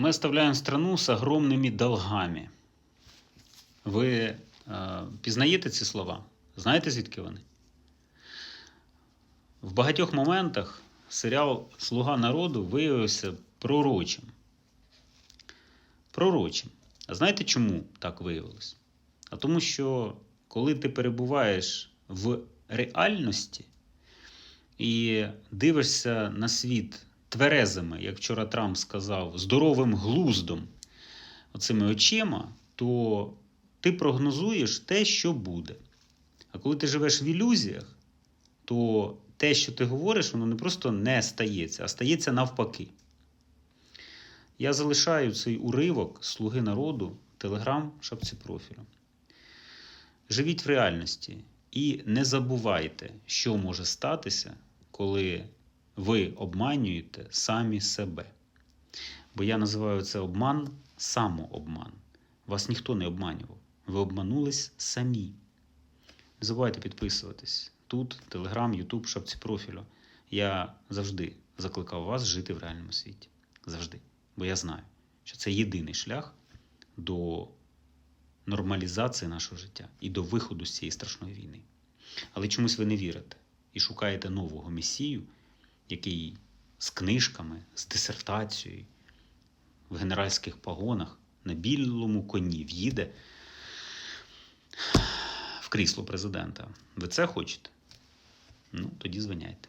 Мы оставляем страну з огромними долгами. Ви е, пізнаєте ці слова? Знаєте, звідки вони? В багатьох моментах серіал Слуга народу виявився пророчим. Пророчим. А знаєте, чому так виявилось? А тому, що коли ти перебуваєш в реальності і дивишся на світ тверезими, як вчора Трамп сказав, здоровим глуздом, оцими очима, то ти прогнозуєш те, що буде. А коли ти живеш в ілюзіях, то те, що ти говориш, воно не просто не стається, а стається навпаки. Я залишаю цей уривок Слуги народу, телеграм, шапці профілю. Живіть в реальності і не забувайте, що може статися, коли ви обманюєте самі себе. Бо я називаю це обман самообман. Вас ніхто не обманював. Ви обманулись самі. Не забувайте підписуватись. Тут, Телеграм, Ютуб, шапці профілю. Я завжди закликав вас жити в реальному світі. Завжди. Бо я знаю, що це єдиний шлях до нормалізації нашого життя і до виходу з цієї страшної війни. Але чомусь ви не вірите і шукаєте нового месію, який з книжками, з дисертацією, в генеральських погонах на білому коні в'їде в крісло президента. Ви це хочете? Ну, тоді звиняйте.